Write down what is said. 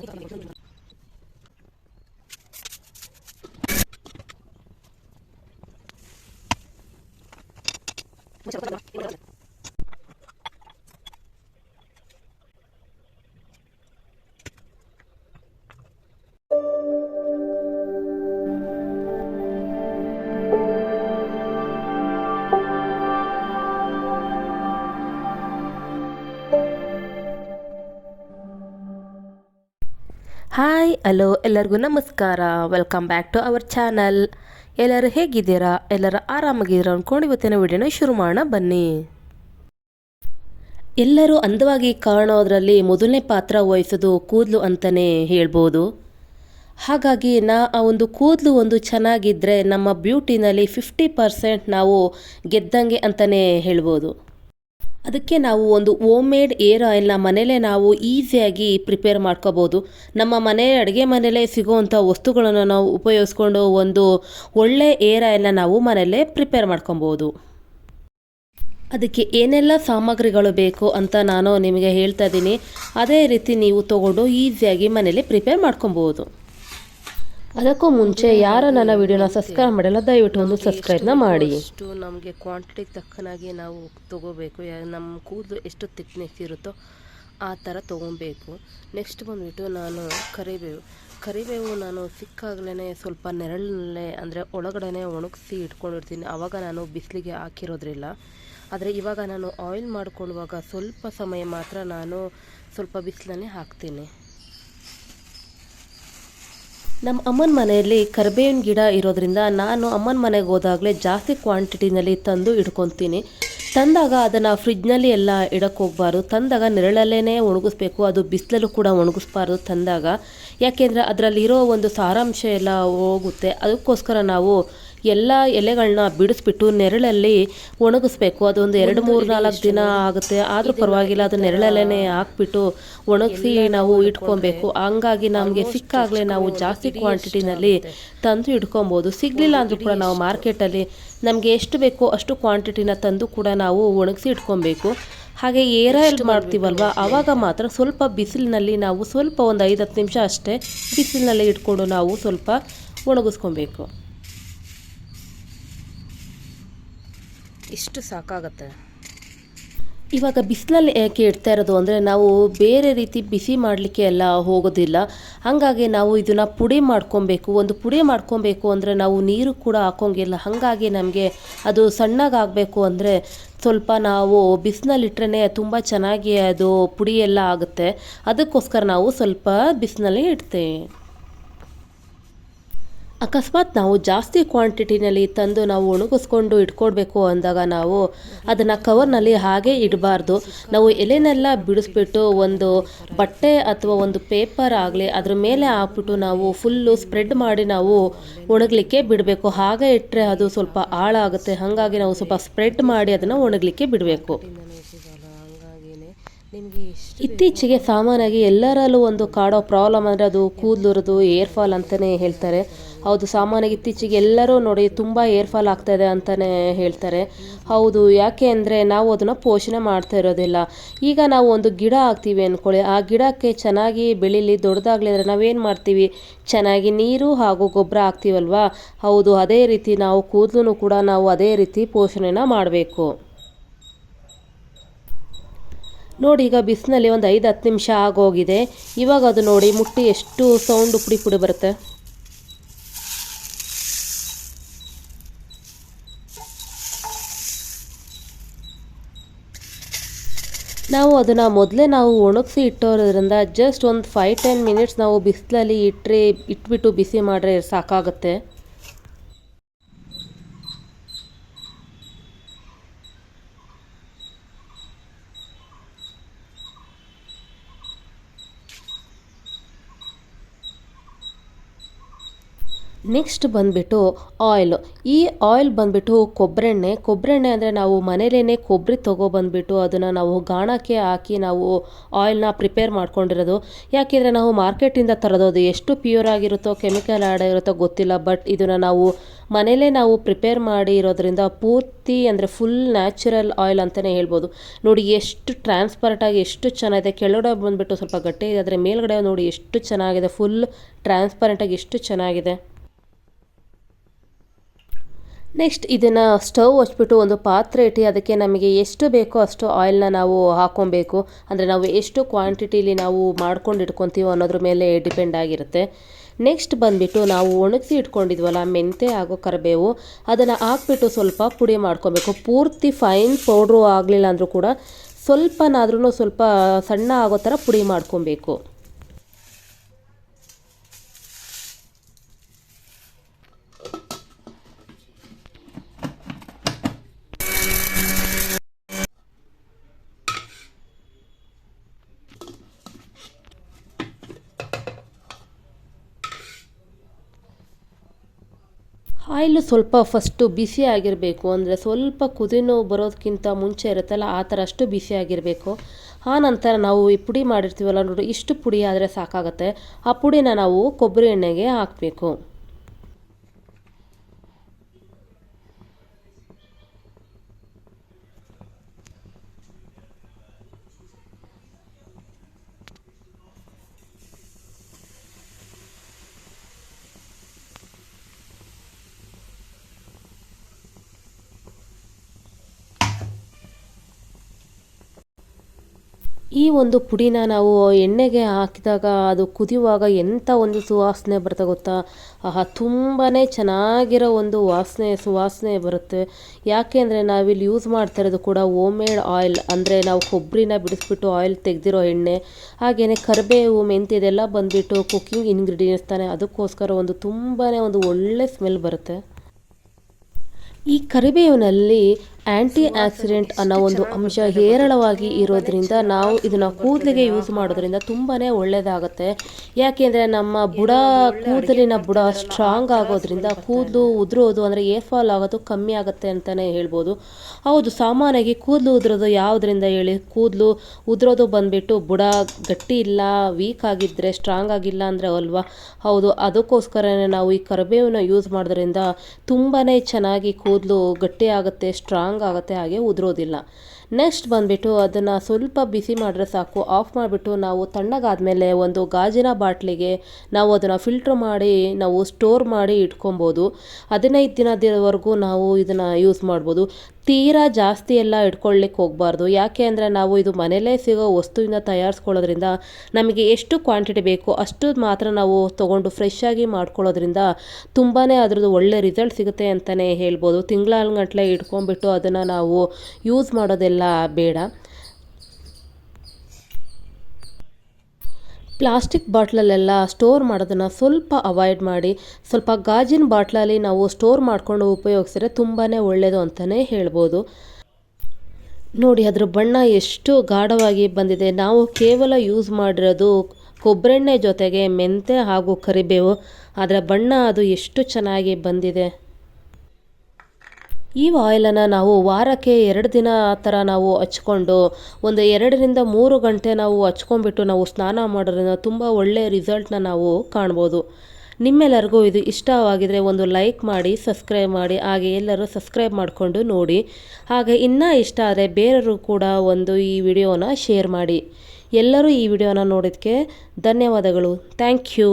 我想到哪儿？ಹಾಯ್, hello, ಎಲ್ಲರಿಗೂ ನಮಸ್ಕಾರ. Welcome back to our channel ಎಲ್ಲರೂ ಹೇಗಿದ್ದೀರಾ? ಎಲ್ಲರೂ ಆರಾಮಾಗಿದ್ದೀರಾ ಅಂದ್ಕೊಂಡು ಇವತ್ತಿನ ವಿಡಿಯೋನ ಶುರು ಮಾಡೋಣ, ಬನ್ನಿ. ಎಲ್ಲರೂ ಅಂದವಾಗಿ ಕಾಣೋದ್ರಲ್ಲಿ ಮೊದಲನೇ ಪಾತ್ರ ವಹಿಸೋದು ಕೂದಲು ಅಂತಲೇ ಹೇಳ್ಬೋದು. ಹಾಗಾಗಿ ನಾ ಆ ಒಂದು ಕೂದಲು ಒಂದು ಚೆನ್ನಾಗಿದ್ದರೆ ನಮ್ಮ ಬ್ಯೂಟಿನಲ್ಲಿ ಫಿಫ್ಟಿ ಪರ್ಸೆಂಟ್ ನಾವು ಗೆದ್ದಂಗೆ ಅಂತಲೇ ಹೇಳ್ಬೋದು. ಅದಕ್ಕೆ ನಾವು ಒಂದು ಓಮ್ ಮೇಡ್ ಏರ್ ಆಯಿಲ್ನ ಮನೇಲೇ ನಾವು ಈಸಿಯಾಗಿ ಪ್ರಿಪೇರ್ ಮಾಡ್ಕೋಬೋದು. ನಮ್ಮ ಮನೆ, ಅಡುಗೆ ಮನೆಯಲ್ಲೇ ಸಿಗುವಂಥ ವಸ್ತುಗಳನ್ನು ನಾವು ಉಪಯೋಗಿಸ್ಕೊಂಡು ಒಂದು ಒಳ್ಳೆ ಏರ್ ಆಯಿಲ್ನ ನಾವು ಮನೆಯಲ್ಲೇ ಪ್ರಿಪೇರ್ ಮಾಡ್ಕೊಬೋದು. ಅದಕ್ಕೆ ಏನೆಲ್ಲ ಸಾಮಗ್ರಿಗಳು ಬೇಕು ಅಂತ ನಾನು ನಿಮಗೆ ಹೇಳ್ತಾ ಇದ್ದೀನಿ. ಅದೇ ರೀತಿ ನೀವು ತಗೊಂಡು ಈಸಿಯಾಗಿ ಮನೇಲಿ ಪ್ರಿಪೇರ್ ಮಾಡ್ಕೊಬೋದು. ಅದಕ್ಕೂ ಮುಂಚೆ ಯಾರು ನನ್ನ ವಿಡಿಯೋನ ಸಬ್ಸ್ಕ್ರೈಬ್ ಮಾಡಿಲ್ಲ, ದಯವಿಟ್ಟು ಒಂದು ಸಬ್ಸ್ಕ್ರೈಬ್ನ ಮಾಡಿ. ಎಷ್ಟು ನಮಗೆ ಕ್ವಾಂಟಿಟಿಗೆ ತಕ್ಕನಾಗಿ ನಾವು ತಗೋಬೇಕು ನಮ್ಮ ಕೂದಲು ಎಷ್ಟು ತಿಕ್ನೆಸ್ ಇರುತ್ತೋ ಆ ಥರ ತೊಗೊಬೇಕು. ನೆಕ್ಸ್ಟ್ ಬಂದುಬಿಟ್ಟು ನಾನು ಕರಿಬೇವು. ಕರಿಬೇವು ನಾನು ಸಿಕ್ಕಾಗಲೇ ಸ್ವಲ್ಪ ನೆರಳಲ್ಲೇ ಅಂದರೆ ಒಳಗಡೆ ಒಣಗಿಸಿ ಇಟ್ಕೊಂಡಿರ್ತೀನಿ. ಆವಾಗ ನಾನು ಬಿಸಿಲಿಗೆ ಹಾಕಿರೋದ್ರಿಲ್ಲ. ಆದರೆ ಇವಾಗ ನಾನು ಆಯಿಲ್ ಮಾಡ್ಕೊಳ್ಳುವಾಗ ಸ್ವಲ್ಪ ಸಮಯ ಮಾತ್ರ ನಾನು ಸ್ವಲ್ಪ ಬಿಸಿಲನ್ನೇ ಹಾಕ್ತೀನಿ. ನಮ್ಮ ಅಮ್ಮನ ಮನೆಯಲ್ಲಿ ಕರಿಬೇವಿನ ಗಿಡ ಇರೋದ್ರಿಂದ ನಾನು ಅಮ್ಮನ ಮನೆಗೆ ಹೋದಾಗಲೇ ಜಾಸ್ತಿ ಕ್ವಾಂಟಿಟಿನಲ್ಲಿ ತಂದು ಇಟ್ಕೊತೀನಿ ತಂದಾಗ ಅದನ್ನು ಫ್ರಿಜ್ನಲ್ಲಿ ಎಲ್ಲ ಇಡಕ್ಕೆ ಹೋಗಬಾರ್ದು. ತಂದಾಗ ನೆರಳಲ್ಲೇ ಒಣಗಿಸ್ಬೇಕು. ಅದು ಬಿಸಿಲಲ್ಲೂ ಕೂಡ ಒಣಗಿಸ್ಬಾರ್ದು ತಂದಾಗ. ಯಾಕೆಂದರೆ ಅದರಲ್ಲಿರೋ ಒಂದು ಸಾರಾಂಶ ಎಲ್ಲ ಹೋಗುತ್ತೆ. ಅದಕ್ಕೋಸ್ಕರ ನಾವು ಎಲ್ಲ ಎಲೆಗಳನ್ನ ಬಿಡಿಸ್ಬಿಟ್ಟು ನೆರಳಲ್ಲಿ ಒಣಗಿಸ್ಬೇಕು. ಅದೊಂದು ಎರಡು ಮೂರು ನಾಲ್ಕು ದಿನ ಆಗುತ್ತೆ. ಆದರೂ ಪರವಾಗಿಲ್ಲ ಅದು ನೆರಳಲ್ಲೇ ಹಾಕ್ಬಿಟ್ಟು ಒಣಗಿಸಿ ನಾವು ಇಟ್ಕೊಬೇಕು. ಹಂಗಾಗಿ ನಮಗೆ ಸಿಕ್ಕಾಗಲೇ ನಾವು ಜಾಸ್ತಿ ಕ್ವಾಂಟಿಟಿನಲ್ಲಿ ತಂದು ಇಟ್ಕೊಬೋದು. ಸಿಗಲಿಲ್ಲ ಅಂದರೂ ಕೂಡ ನಾವು ಮಾರ್ಕೆಟಲ್ಲಿ ನಮಗೆ ಎಷ್ಟು ಬೇಕೋ ಅಷ್ಟು ಕ್ವಾಂಟಿಟಿನ ತಂದು ಕೂಡ ನಾವು ಒಣಗಿಸಿ ಇಟ್ಕೊಬೇಕು. ಹಾಗೆ ಏರ್ ಆಯಿಲ್ ಮಾಡ್ತೀವಲ್ವ? ಆವಾಗ ಮಾತ್ರ ಸ್ವಲ್ಪ ಬಿಸಿಲಿನಲ್ಲಿ ನಾವು ಸ್ವಲ್ಪ ಒಂದು ಐದು ಹತ್ತು ನಿಮಿಷ ಅಷ್ಟೇ ಬಿಸಿಲಿನಲ್ಲಿ ಇಟ್ಕೊಂಡು ನಾವು ಸ್ವಲ್ಪ ಒಣಗಿಸ್ಕೊಬೇಕು. ಇಷ್ಟು ಸಾಕಾಗತ್ತೆ. ಇವಾಗ ಬಿಸಿಲಲ್ಲಿ ಏಕೆ ಇಡ್ತಾ ಇರೋದು ಅಂದರೆ ನಾವು ಬೇರೆ ರೀತಿ ಬಿಸಿ ಮಾಡಲಿಕ್ಕೆ ಎಲ್ಲ ಹೋಗೋದಿಲ್ಲ. ಹಾಗಾಗಿ ನಾವು ಇದನ್ನು ಪುಡಿ ಮಾಡ್ಕೊಬೇಕು. ಒಂದು ಪುಡಿ ಮಾಡ್ಕೊಬೇಕು ಅಂದರೆ ನಾವು ನೀರು ಕೂಡ ಹಾಕೋಂಗಿಲ್ಲ ಹಾಗಾಗಿ ನಮಗೆ ಅದು ಸಣ್ಣಗಾಗಬೇಕು ಅಂದರೆ ಸ್ವಲ್ಪ ನಾವು ಬಿಸಿನಲ್ಲಿಟ್ರೇ ತುಂಬ ಚೆನ್ನಾಗಿ ಅದು ಪುಡಿ ಎಲ್ಲ ಆಗುತ್ತೆ. ಅದಕ್ಕೋಸ್ಕರ ನಾವು ಸ್ವಲ್ಪ ಬಿಸಿನಲ್ಲಿ ಇಡ್ತೇವೆ. ಅಕಸ್ಮಾತ್ ನಾವು ಜಾಸ್ತಿ ಕ್ವಾಂಟಿಟಿನಲ್ಲಿ ತಂದು ನಾವು ಒಣಗಿಸ್ಕೊಂಡು ಇಟ್ಕೊಡ್ಬೇಕು ಅಂದಾಗ ನಾವು ಅದನ್ನು ಕವರ್ನಲ್ಲಿ ಹಾಗೆ ಇಡಬಾರ್ದು. ನಾವು ಎಲೆನೆಲ್ಲ ಬಿಡಿಸ್ಬಿಟ್ಟು ಒಂದು ಬಟ್ಟೆ ಅಥವಾ ಒಂದು ಪೇಪರ್ ಆಗಲಿ ಅದ್ರ ಮೇಲೆ ಹಾಕ್ಬಿಟ್ಟು ನಾವು ಫುಲ್ಲು ಸ್ಪ್ರೆಡ್ ಮಾಡಿ ನಾವು ಒಣಗಲಿಕ್ಕೆ ಬಿಡಬೇಕು. ಹಾಗೆ ಇಟ್ಟರೆ ಅದು ಸ್ವಲ್ಪ ಹಾಳಾಗುತ್ತೆ. ಹಾಗಾಗಿ ನಾವು ಸ್ವಲ್ಪ ಸ್ಪ್ರೆಡ್ ಮಾಡಿ ಅದನ್ನು ಒಣಗಲಿಕ್ಕೆ ಬಿಡಬೇಕು. ಇತ್ತೀಚೆಗೆ ಸಾಮಾನ್ಯವಾಗಿ ಎಲ್ಲರಲ್ಲೂ ಒಂದು ಕಾಡೋ ಪ್ರಾಬ್ಲಮ್ ಅಂದರೆ ಅದು ಕೂದಲುರದು, ಏರ್ ಫಾಲ್ ಅಂತಲೇ ಹೇಳ್ತಾರೆ. ಹೌದು ಸಾಮಾನ್ಯ ಇತ್ತೀಚೆಗೆ ಎಲ್ಲರೂ ನೋಡಿ ತುಂಬ ಏರ್ಫಾಲ್ ಆಗ್ತಾ ಇದೆ ಅಂತಲೇ ಹೇಳ್ತಾರೆ. ಹೌದು, ಯಾಕೆ ಅಂದರೆ ನಾವು ಅದನ್ನು ಪೋಷಣೆ ಮಾಡ್ತಾ ಇರೋದಿಲ್ಲ. ಈಗ ನಾವು ಒಂದು ಗಿಡ ಹಾಕ್ತೀವಿ ಅಂದ್ಕೊಳ್ಳಿ ಆ ಗಿಡಕ್ಕೆ ಚೆನ್ನಾಗಿ ಬೆಳೀಲಿ, ದೊಡ್ಡದಾಗಲಿ ಅಂದರೆ ನಾವೇನು ಮಾಡ್ತೀವಿ? ಚೆನ್ನಾಗಿ ನೀರು ಹಾಗೂ ಗೊಬ್ಬರ ಹಾಕ್ತೀವಲ್ವಾ? ಹೌದು, ಅದೇ ರೀತಿ ನಾವು ಕೂದಲು ಕೂಡ ನಾವು ಅದೇ ರೀತಿ ಪೋಷಣೆನ ಮಾಡಬೇಕು. ನೋಡಿ, ಈಗ ಬಿಸಿನಲ್ಲಿ ಒಂದು ಐದು ಹತ್ತು ನಿಮಿಷ ಆಗೋಗಿದೆ. ಇವಾಗ ಅದು ನೋಡಿ ಮುಟ್ಟಿ ಎಷ್ಟು ಸೌಂಡು ಪುಡಿ ಪುಡಿ ಬರುತ್ತೆ. ನಾವು ಅದನ್ನು ಮೊದಲೇ ನಾವು ಒಣಗಿಸಿ ಇಟ್ಟೋದ್ರಿಂದ ಜಸ್ಟ್ ಒಂದು ಫೈವ್ ಟೆನ್ ಮಿನಿಟ್ಸ್ ನಾವು ಬಿಸಿಲಲ್ಲಿ ಇಟ್ಟರೆ ಇಟ್ಬಿಟ್ಟು ಬಿಸಿ ಮಾಡಿದ್ರೆ ಸಾಕಾಗುತ್ತೆ. ನೆಕ್ಸ್ಟ್ ಬಂದುಬಿಟ್ಟು ಆಯಿಲ್ ಈ ಆಯಿಲ್ ಬಂದುಬಿಟ್ಟು ಕೊಬ್ಬರೆಣ್ಣೆ ಕೊಬ್ಬರೆಣ್ಣೆ ಅಂದರೆ ನಾವು ಮನೇಲೇ ಕೊಬ್ಬರಿ ತೊಗೊಬಂದ್ಬಿಟ್ಟು ಅದನ್ನು ನಾವು ಗಾಣಕ್ಕೆ ಹಾಕಿ ನಾವು ಆಯಿಲ್ನ ಪ್ರಿಪೇರ್ ಮಾಡ್ಕೊಂಡಿರೋದು. ಯಾಕೆಂದರೆ ನಾವು ಮಾರ್ಕೆಟಿಂದ ತರೋದು ಎಷ್ಟು ಪ್ಯೂರ್ ಆಗಿರುತ್ತೋ ಕೆಮಿಕಲ್ ಆ್ಯಡ್ ಆಗಿರುತ್ತೋ ಗೊತ್ತಿಲ್ಲ. ಬಟ್ ಇದನ್ನು ನಾವು ಮನೇಲೇ ನಾವು ಪ್ರಿಪೇರ್ ಮಾಡಿ ಇರೋದ್ರಿಂದ ಪೂರ್ತಿ ಅಂದರೆ ಫುಲ್ ನ್ಯಾಚುರಲ್ ಆಯಿಲ್ ಅಂತಲೇ ಹೇಳ್ಬೋದು. ನೋಡಿ ಎಷ್ಟು ಟ್ರಾನ್ಸ್ಪರೆಂಟಾಗಿ ಎಷ್ಟು ಚೆನ್ನಾಗಿದೆ. ಕೆಳಗಡೆ ಬಂದುಬಿಟ್ಟು ಸ್ವಲ್ಪ ಗಟ್ಟಿ ಇದೆ, ಆದರೆ ಮೇಲ್ಗಡೆ ನೋಡಿ ಎಷ್ಟು ಚೆನ್ನಾಗಿದೆ. ಫುಲ್ ಟ್ರಾನ್ಸ್ಪರೆಂಟಾಗಿ ಎಷ್ಟು ಚೆನ್ನಾಗಿದೆ. ನೆಕ್ಸ್ಟ್ ಇದನ್ನು ಸ್ಟವ್ ಹಚ್ಬಿಟ್ಟು ಒಂದು ಪಾತ್ರೆ ಇಟ್ಟು ಅದಕ್ಕೆ ನಮಗೆ ಎಷ್ಟು ಬೇಕೋ ಅಷ್ಟು ಆಯಿಲ್ನ ನಾವು ಹಾಕ್ಕೊಬೇಕು ಅಂದರೆ ನಾವು ಎಷ್ಟು ಕ್ವಾಂಟಿಟಿಲಿ ನಾವು ಮಾಡ್ಕೊಂಡು ಇಟ್ಕೊತೀವೋ ಅನ್ನೋದ್ರ ಮೇಲೆ ಡಿಪೆಂಡ್ ಆಗಿರುತ್ತೆ. ನೆಕ್ಸ್ಟ್ ಬಂದುಬಿಟ್ಟು ನಾವು ಒಣಗಿಸಿ ಇಟ್ಕೊಂಡಿದ್ವಲ್ಲ, ಮೆಂತೆ ಹಾಗೂ ಕರಿಬೇವು, ಅದನ್ನು ಹಾಕ್ಬಿಟ್ಟು ಸ್ವಲ್ಪ ಪುಡಿ ಮಾಡ್ಕೊಬೇಕು. ಪೂರ್ತಿ ಫೈನ್ ಪೌಡ್ರು ಆಗಲಿಲ್ಲ ಅಂದರೂ ಕೂಡ ಸ್ವಲ್ಪನಾದ್ರೂ ಸ್ವಲ್ಪ ಸಣ್ಣ ಆಗೋ ಥರ ಪುಡಿ ಮಾಡ್ಕೊಬೇಕು. ಆಯಿಲು ಸ್ವಲ್ಪ ಫಸ್ಟು ಬಿಸಿ ಆಗಿರಬೇಕು. ಅಂದರೆ ಸ್ವಲ್ಪ ಕುದಿನೋ ಬರೋದಕ್ಕಿಂತ ಮುಂಚೆ ಇರುತ್ತಲ್ಲ, ಆ ಥರ ಅಷ್ಟು ಬಿಸಿ ಆಗಿರಬೇಕು. ಆ ನಂತರ ನಾವು ಈ ಪುಡಿ ಮಾಡಿರ್ತೀವಲ್ಲ ನೋಡಿ, ಇಷ್ಟು ಪುಡಿ ಆದರೆ ಸಾಕಾಗುತ್ತೆ. ಆ ಪುಡಿನ ನಾವು ಕೊಬ್ಬರಿ ಎಣ್ಣೆಗೆ ಹಾಕಬೇಕು. ಈ ಒಂದು ಪುಡಿನ ನಾವು ಎಣ್ಣೆಗೆ ಹಾಕಿದಾಗ ಅದು ಕುದಿಯುವಾಗ ಎಂಥ ಒಂದು ಸುವಾಸನೆ ಬರುತ್ತೆ ಗೊತ್ತಾ? ಆಹಾ ತುಂಬಾ ಚೆನ್ನಾಗಿರೋ ಒಂದು ವಾಸನೆ, ಸುವಾಸನೆ ಬರುತ್ತೆ. ಯಾಕೆ ಅಂದರೆ ನಾವಿಲ್ಲಿ ಯೂಸ್ ಮಾಡ್ತಾ ಇರೋದು ಕೂಡ ಓಮೇಡ್ ಮೇಡ್ ಆಯಿಲ್ ಅಂದರೆ ನಾವು ಕೊಬ್ಬರಿನ ಬಿಡಿಸ್ಬಿಟ್ಟು ಆಯಿಲ್ ತೆಗೆದಿರೋ ಎಣ್ಣೆ. ಹಾಗೆಯೇ ಕರಿಬೇವು, ಮೆಂತ್ಯ ಇದೆಲ್ಲ ಬಂದುಬಿಟ್ಟು ಕುಕ್ಕಿಂಗ್ ಇಂಗ್ರೀಡಿಯೆಂಟ್ಸ್ ತಾನೆ. ಅದಕ್ಕೋಸ್ಕರ ಒಂದು ತುಂಬಾ ಒಂದು ಒಳ್ಳೆ ಸ್ಮೆಲ್ ಬರುತ್ತೆ. ಈ ಕರಿಬೇವಿನಲ್ಲಿ ಆ್ಯಂಟಿ ಆಕ್ಸಿಡೆಂಟ್ ಅನ್ನೋ ಒಂದು ಅಂಶ ಹೇರಳವಾಗಿ ಇರೋದ್ರಿಂದ ನಾವು ಇದನ್ನು ಕೂದಲಿಗೆ ಯೂಸ್ ಮಾಡೋದ್ರಿಂದ ತುಂಬಾ ಒಳ್ಳೆಯದಾಗುತ್ತೆ ಯಾಕೆಂದರೆ ನಮ್ಮ ಬುಡ, ಕೂದಲಿನ ಬುಡ ಸ್ಟ್ರಾಂಗ್ ಆಗೋದ್ರಿಂದ ಕೂದಲು ಉದುರೋದು ಅಂದರೆ ಏರ್ ಫಾಲ್ ಆಗೋದು ಕಮ್ಮಿ ಆಗುತ್ತೆ ಅಂತಲೇ ಹೇಳ್ಬೋದು. ಹೌದು, ಸಾಮಾನ್ಯವಾಗಿ ಕೂದಲು ಉದುರೋದು ಯಾವುದರಿಂದ ಹೇಳಿ? ಕೂದಲು ಉದುರೋದು ಬಂದುಬಿಟ್ಟು ಬುಡ ಗಟ್ಟಿ ಇಲ್ಲ ವೀಕ್ ಆಗಿದ್ದರೆ ಸ್ಟ್ರಾಂಗ್ ಆಗಿಲ್ಲ ಅಂದರೆ ಅಲ್ವಾ? ಹೌದು, ಅದಕ್ಕೋಸ್ಕರನೇ ನಾವು ಈ ಕರಿಬೇವನ್ನ ಯೂಸ್ ಮಾಡೋದ್ರಿಂದ ತುಂಬಾ ಚೆನ್ನಾಗಿ ಕೂದಲು ಗಟ್ಟಿ ಆಗುತ್ತೆ ಸ್ಟ್ರಾಂಗ್ ಆಗುತ್ತೆ ಹಾಗೆ ಉದುರೋದಿಲ್ಲ. ನೆಕ್ಸ್ಟ್ ಬಂದುಬಿಟ್ಟು ಅದನ್ನು ಸ್ವಲ್ಪ ಬಿಸಿ ಮಾಡಿದ್ರೆ ಸಾಕು, ಆಫ್ ಮಾಡಿಬಿಟ್ಟು ನಾವು ತಣ್ಣಗಾದಮೇಲೆ ಒಂದು ಗಾಜಿನ ಬಾಟ್ಲಿಗೆ ನಾವು ಅದನ್ನು ಫಿಲ್ಟ್ರ್ ಮಾಡಿ ನಾವು ಸ್ಟೋರ್ ಮಾಡಿ ಇಟ್ಕೊಬೋದು. ಹದಿನೈದು ದಿನದವರೆಗೂ ನಾವು ಇದನ್ನು ಯೂಸ್ ಮಾಡ್ಬೋದು. ತೀರಾ ಜಾಸ್ತಿ ಎಲ್ಲ ಇಟ್ಕೊಳ್ಳಿಕ್ಕೆ ಹೋಗಬಾರ್ದು. ಯಾಕೆ ಅಂದರೆ ನಾವು ಇದು ಮನೆಯಲ್ಲೇ ಸಿಗೋ ವಸ್ತುವಿಂದ ತಯಾರಿಸ್ಕೊಳ್ಳೋದ್ರಿಂದ ನಮಗೆ ಎಷ್ಟು ಕ್ವಾಂಟಿಟಿ ಬೇಕು ಅಷ್ಟು ಮಾತ್ರ ನಾವು ತೊಗೊಂಡು ಫ್ರೆಶ್ ಆಗಿ ಮಾಡ್ಕೊಳ್ಳೋದ್ರಿಂದ ತುಂಬಾ ಅದ್ರದ್ದು ಒಳ್ಳೆ ರಿಸಲ್ಟ್ ಸಿಗುತ್ತೆ ಅಂತಲೇ ಹೇಳ್ಬೋದು. ತಿಂಗಳಾನ್ಗಟ್ಲೆ ಇಟ್ಕೊಂಡ್ಬಿಟ್ಟು ಅದನ್ನು ನಾವು ಯೂಸ್ ಮಾಡೋದೆಲ್ಲ ಬೇಡ. ಪ್ಲಾಸ್ಟಿಕ್ ಬಾಟ್ಲಲ್ಲೆಲ್ಲ ಸ್ಟೋರ್ ಮಾಡೋದನ್ನು ಸ್ವಲ್ಪ ಅವಾಯ್ಡ್ ಮಾಡಿ, ಸ್ವಲ್ಪ ಗಾಜಿನ ಬಾಟ್ಲಲ್ಲಿ ನಾವು ಸ್ಟೋರ್ ಮಾಡಿಕೊಂಡು ಉಪಯೋಗಿಸಿದ್ರೆ ತುಂಬಾ ಒಳ್ಳೆಯದು ಅಂತಲೇ ಹೇಳ್ಬೋದು. ನೋಡಿ, ಅದರ ಬಣ್ಣ ಎಷ್ಟು ಗಾಢವಾಗಿ ಬಂದಿದೆ. ನಾವು ಕೇವಲ ಯೂಸ್ ಮಾಡಿರೋದು ಕೊಬ್ಬರೆಣ್ಣೆ ಜೊತೆಗೆ ಮೆಂತೆ ಹಾಗೂ ಕರಿಬೇವು. ಅದರ ಬಣ್ಣ ಅದು ಎಷ್ಟು ಚೆನ್ನಾಗಿ ಬಂದಿದೆ. ಈ ಆಯಿಲನ್ನು ನಾವು ವಾರಕ್ಕೆ ಎರಡು ದಿನ ಆ ಥರ ನಾವು ಹಚ್ಕೊಂಡು ಒಂದು ಎರಡರಿಂದ ಮೂರು ಗಂಟೆ ನಾವು ಹಚ್ಕೊಂಡ್ಬಿಟ್ಟು ನಾವು ಸ್ನಾನ ಮಾಡೋದ್ರಿಂದ ತುಂಬ ಒಳ್ಳೆಯ ರಿಸಲ್ಟ್ನ ನಾವು ಕಾಣ್ಬೋದು. ನಿಮ್ಮೆಲ್ಲರಿಗೂ ಇದು ಇಷ್ಟವಾಗಿದರೆ ಒಂದು ಲೈಕ್ ಮಾಡಿ, ಸಬ್ಸ್ಕ್ರೈಬ್ ಮಾಡಿ, ಹಾಗೆ ಎಲ್ಲರೂ ಸಬ್ಸ್ಕ್ರೈಬ್ ಮಾಡಿಕೊಂಡು ನೋಡಿ. ಹಾಗೆ ಇನ್ನೂ ಇಷ್ಟ ಆದರೆ ಬೇರೆಯವರು ಕೂಡ ಒಂದು ಈ ವಿಡಿಯೋನ ಶೇರ್ ಮಾಡಿ. ಎಲ್ಲರೂ ಈ ವಿಡಿಯೋನ ನೋಡೋದಕ್ಕೆ ಧನ್ಯವಾದಗಳು. Thank you.